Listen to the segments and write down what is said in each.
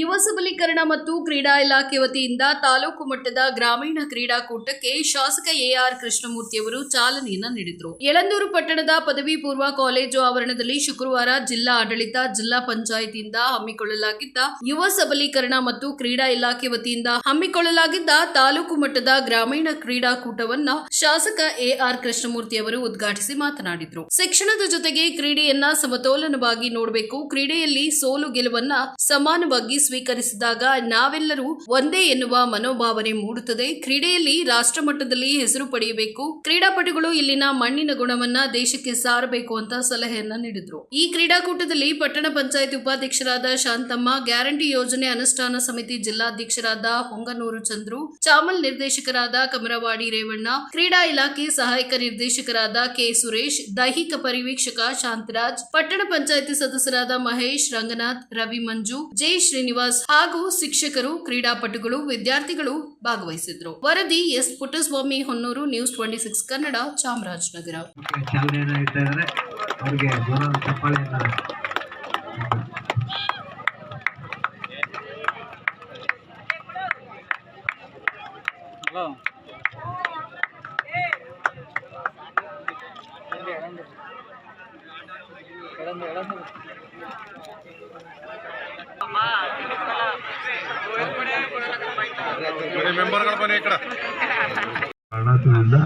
ಯುವ ಸಬಲೀಕರಣ ಮತ್ತು ಕ್ರೀಡಾ ಇಲಾಖೆ ವತಿಯಿಂದ ತಾಲೂಕು ಮಟ್ಟದ ಗ್ರಾಮೀಣ ಕ್ರೀಡಾಕೂಟಕ್ಕೆ ಶಾಸಕ ಎಆರ್ ಕೃಷ್ಣಮೂರ್ತಿಯವರು ಚಾಲನೆಯನ್ನ ನೀಡಿದರು. ಯಳಂದೂರು ಪಟ್ಟಣದ ಪದವಿ ಪೂರ್ವ ಕಾಲೇಜು ಆವರಣದಲ್ಲಿ ಶುಕ್ರವಾರ ಜಿಲ್ಲಾ ಆಡಳಿತ, ಜಿಲ್ಲಾ ಪಂಚಾಯಿತಿಯಿಂದ ಹಮ್ಮಿಕೊಳ್ಳಲಾಗಿದ್ದ ಯುವ ಸಬಲೀಕರಣ ಮತ್ತು ಕ್ರೀಡಾ ಇಲಾಖೆ ವತಿಯಿಂದ ಹಮ್ಮಿಕೊಳ್ಳಲಾಗಿದ್ದ ತಾಲೂಕು ಮಟ್ಟದ ಗ್ರಾಮೀಣ ಕ್ರೀಡಾಕೂಟವನ್ನ ಶಾಸಕ ಎಆರ್ ಕೃಷ್ಣಮೂರ್ತಿ ಅವರು ಉದ್ಘಾಟಿಸಿ ಮಾತನಾಡಿದರು. ಶಿಕ್ಷಣದ ಜೊತೆಗೆ ಕ್ರೀಡೆಯನ್ನ ಸಮತೋಲನವಾಗಿ ನೋಡಬೇಕು, ಕ್ರೀಡೆಯಲ್ಲಿ ಸೋಲು ಗೆಲುವನ್ನ ಸಮಾನವಾಗಿ ಸ್ವೀಕರಿಸಿದಾಗ ನಾವೆಲ್ಲರೂ ಒಂದೇ ಎನ್ನುವ ಮನೋಭಾವನೆ ಮೂಡುತ್ತದೆ. ಕ್ರೀಡೆಯಲ್ಲಿ ರಾಷ್ಟ್ರ ಮಟ್ಟದಲ್ಲಿ ಹೆಸರು ಪಡೆಯಬೇಕು. ಕ್ರೀಡಾಪಟುಗಳು ಇಲ್ಲಿನ ಮಣ್ಣಿನ ಗುಣವನ್ನ ದೇಶಕ್ಕೆ ಸಾರಬೇಕು ಅಂತ ಸಲಹೆಯನ್ನ ನೀಡಿದ್ರು. ಈ ಕ್ರೀಡಾಕೂಟದಲ್ಲಿ ಪಟ್ಟಣ ಪಂಚಾಯತ್ ಉಪಾಧ್ಯಕ್ಷರಾದ ಶಾಂತಮ್ಮ, ಗ್ಯಾರಂಟಿ ಯೋಜನೆ ಅನುಷ್ಠಾನ ಸಮಿತಿ ಜಿಲ್ಲಾಧ್ಯಕ್ಷರಾದ ಹೊಂಗನೂರು ಚಂದ್ರು, ಚಾಮಲ್ ನಿರ್ದೇಶಕರಾದ ಕಮರವಾಡಿ ರೇವಣ್ಣ, ಕ್ರೀಡಾ ಇಲಾಖೆ ಸಹಾಯಕ ನಿರ್ದೇಶಕರಾದ ಕೆ ಸುರೇಶ್, ದೈಹಿಕ ಪರಿವೀಕ್ಷಕ ಶಾಂತರಾಜ್, ಪಟ್ಟಣ ಪಂಚಾಯತಿ ಸದಸ್ಯರಾದ ಮಹೇಶ್ ರಂಗನಾಥ್, ರವಿ ಮಂಜು, ಜೈ ಶ್ರೀನಿವಾಸ್ ಹಾಗೂ ಶಿಕ್ಷಕರು ಕ್ರೀಡಾಪಟುಗಳು ವಿದ್ಯಾರ್ಥಿಗಳು ಭಾಗವಹಿಸಿದ್ರು. ವರದಿ S Puttaswamy Honnur news twenty six Kannada Chamarajanagar. ಕಾರಣದಿಂದ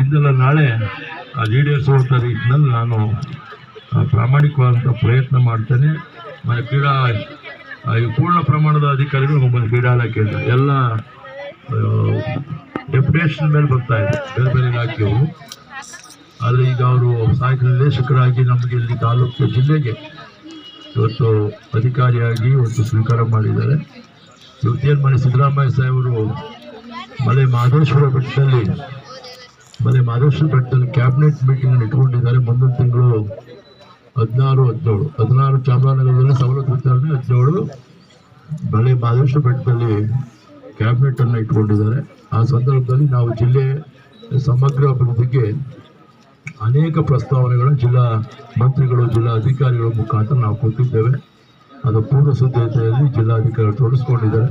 ಇಂದಲ್ಲ ನಾಳೆ ಈಡೇರಿಸುವಂಥ ರೀತಿಯಲ್ಲಿ ನಾನು ಪ್ರಾಮಾಣಿಕವಾದಂಥ ಪ್ರಯತ್ನ ಮಾಡ್ತೇನೆ. ಮತ್ತು ಕ್ರೀಡಾ ಈ ಪೂರ್ಣ ಪ್ರಮಾಣದ ಅಧಿಕಾರಿಗಳು ನಮ್ಮಲ್ಲಿ ಕ್ರೀಡಾ ಇಲಾಖೆಯಿಂದ ಎಲ್ಲ ಡೆಪ್ಯುಟೇಷನ್ ಮೇಲೆ ಬರ್ತಾ ಇದೆ ಬೇರೆ ಬೇರೆ ಇಲಾಖೆಯವರು. ಆದರೆ ಈಗ ಅವರು ಸಹಾಯಕ ನಿರ್ದೇಶಕರಾಗಿ ನಮಗೆ ಇಲ್ಲಿ ತಾಲೂಕು ಜಿಲ್ಲೆಗೆ ಇವತ್ತು ಅಧಿಕಾರಿಯಾಗಿ ಇವತ್ತು ಸ್ವೀಕಾರ ಮಾಡಿದ್ದಾರೆ. ಇವತ್ತೇನು ಮಾಡಿ ಸಿದ್ದರಾಮಯ್ಯ ಸಾಹೇಬರು ಮಲೆ ಮಹದೇಶ್ವರ ಬೆಟ್ಟದಲ್ಲಿ, ಮಲೆ ಮಹದೇಶ್ವರ ಬೆಟ್ಟದಲ್ಲಿ ಕ್ಯಾಬಿನೆಟ್ ಮೀಟಿಂಗ್ ಇಟ್ಕೊಂಡಿದ್ದಾರೆ ಮುಂದಿನ ತಿಂಗಳು ಹದಿನಾರು, ಹದಿನೇಳು, ಹದಿನಾರು ಚಾಮರಾಜನಗರದಲ್ಲಿ ಸವಲತ್ತು ವಿತರಣೆ ಹದಿನೇಳು ಮಲೆ ಮಹದೇಶ್ವರ ಬೆಟ್ಟದಲ್ಲಿ ಕ್ಯಾಬಿನೆಟ್ ಅನ್ನು ಇಟ್ಕೊಂಡಿದ್ದಾರೆ ಆ ಸಂದರ್ಭದಲ್ಲಿ ನಾವು ಜಿಲ್ಲೆ ಸಮಗ್ರ ಅಭಿವೃದ್ಧಿಗೆ ಅನೇಕ ಪ್ರಸ್ತಾವನೆಗಳನ್ನು ಜಿಲ್ಲಾ ಮಂತ್ರಿಗಳು, ಜಿಲ್ಲಾ ಅಧಿಕಾರಿಗಳ ಮುಖಾಂತರ ನಾವು ಕೊಟ್ಟಿದ್ದೇವೆ. ಅದು ಪೂರ್ವ ಸಿದ್ಧತೆಯಲ್ಲಿ ಜಿಲ್ಲಾಧಿಕಾರಿಗಳು ತೊಡಗಿಸ್ಕೊಂಡಿದ್ದಾರೆ.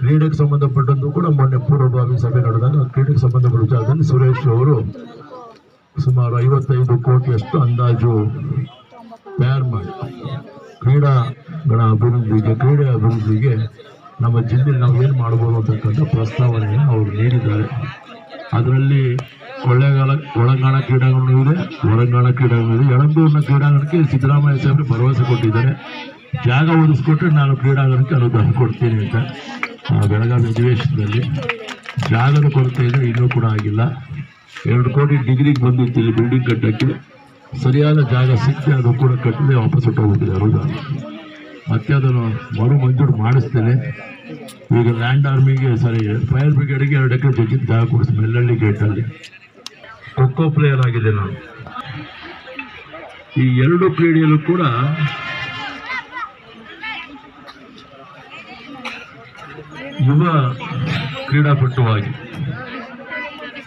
ಕ್ರೀಡೆಗೆ ಸಂಬಂಧಪಟ್ಟಂತೂ ಕೂಡ ಮೊನ್ನೆ ಪೂರ್ವಭಾವಿ ಸಭೆ ನಡೆದಾಗ ಕ್ರೀಡೆಗೆ ಸಂಬಂಧಪಟ್ಟ ವಿಚಾರದಲ್ಲಿ ಸುರೇಶ್ ಅವರು ಸುಮಾರು ಐವತ್ತೈದು ಕೋಟಿಯಷ್ಟು ಅಂದಾಜು ತಯಾರು ಮಾಡಿ ಕ್ರೀಡಾಗಳ ಅಭಿವೃದ್ಧಿಗೆ, ಕ್ರೀಡೆ ಅಭಿವೃದ್ಧಿಗೆ ನಮ್ಮ ಜಿಲ್ಲೆಯಲ್ಲಿ ನಾವು ಏನು ಮಾಡ್ಬೋದು ಅಂತಕ್ಕಂಥ ಪ್ರಸ್ತಾವನೆಯನ್ನು ಅವರು ನೀಡಿದ್ದಾರೆ. ಅದರಲ್ಲಿ ಕೊಳ್ಳೇಗಾಲ ಒಳಗಾಣ ಕ್ರೀಡಾಂಗಣ ಇದೆ, ಹೊರಗಾಣ ಕ್ರೀಡಾಂಗಣ ಇದೆ. ಯಳಂದೂರಿನ ಕ್ರೀಡಾಂಗಣಕ್ಕೆ ಸಿದ್ದರಾಮಯ್ಯ ಸಾಹೇಬರು ಭರವಸೆ ಕೊಟ್ಟಿದ್ದಾರೆ. ಜಾಗ ಒದಗಿಸ್ಕೊಟ್ರೆ ನಾನು ಕ್ರೀಡಾಂಗಣಕ್ಕೆ ಅನುದಾನ ಕೊಡ್ತೀನಿ ಅಂತ. ಬೆಳಗಾವಿ ಅಧಿವೇಶನದಲ್ಲಿ ಜಾಗದ ಕೊರತೆ ಇದೆ ಇನ್ನೂ ಕೂಡ ಆಗಿಲ್ಲ. ಎರಡು ಕೋಟಿ ಡಿಗ್ರಿಗೆ ಬಂದಿತ್ತು ಬಿಲ್ಡಿಂಗ್ ಕಟ್ಟಕ್ಕೆ. ಸರಿಯಾದ ಜಾಗ ಸಿಕ್ಕದೆ ಅದು ಕೂಡ ಕಟ್ಟದೆ ವಾಪಸ್ ಹೊಟ್ಟೋಗ್ಬಿಟ್ಟಿದೆ ಅನುದಾನ. ಮತ್ತೆ ಅದನ್ನು ಮರು ಮಂಜೂರು ಮಾಡಿಸ್ತೇನೆ. ಈಗ ಲ್ಯಾಂಡ್ ಆರ್ಮಿಗೆ ಸರಿ ಫೈರ್ ಬ್ರಿಗೇಡ್ಗೆ ಎರಡು ಎಕರೆ ಜಗ್ಗಿದ ಜಾಗ ಕೊಡಿಸಿ ಮೆಲ್ಲಳ್ಳಿ ಗೇಟಲ್ಲಿ ಖೋಖೋ ಪ್ಲೇಯರ್ ಆಗಿದೆ ನಾನು. ಈ ಎರಡು ಕ್ರೀಡೆಯಲ್ಲೂ ಕೂಡ ಯುವ ಕ್ರೀಡಾಪಟುವಾಗಿ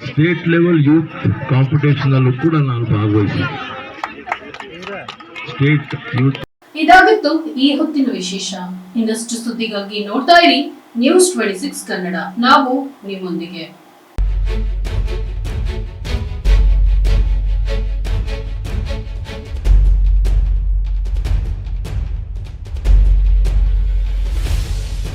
ಸ್ಟೇಟ್ ಲೆವೆಲ್ ಯೂತ್ ಕಾಂಪಿಟೇಷನಲ್ಲೂ ಕೂಡ ನಾನು ಭಾಗವಹಿಸಿದ್ದೆ. ಸ್ಟೇಟ್ ಯೂತ್ ಇದಾಗಿತ್ತು ಈ ಹೊತ್ತಿನ ವಿಶೇಷ. ಇನ್ನಷ್ಟು ಸುದ್ದಿಗಾಗಿ ನೋಡ್ತಾ ಇರಿ ನ್ಯೂಸ್ ಟ್ವೆಂಟಿ ಸಿಕ್ಸ್ ಕನ್ನಡ. ನಾವು ನಿಮ್ಮೊಂದಿಗೆ.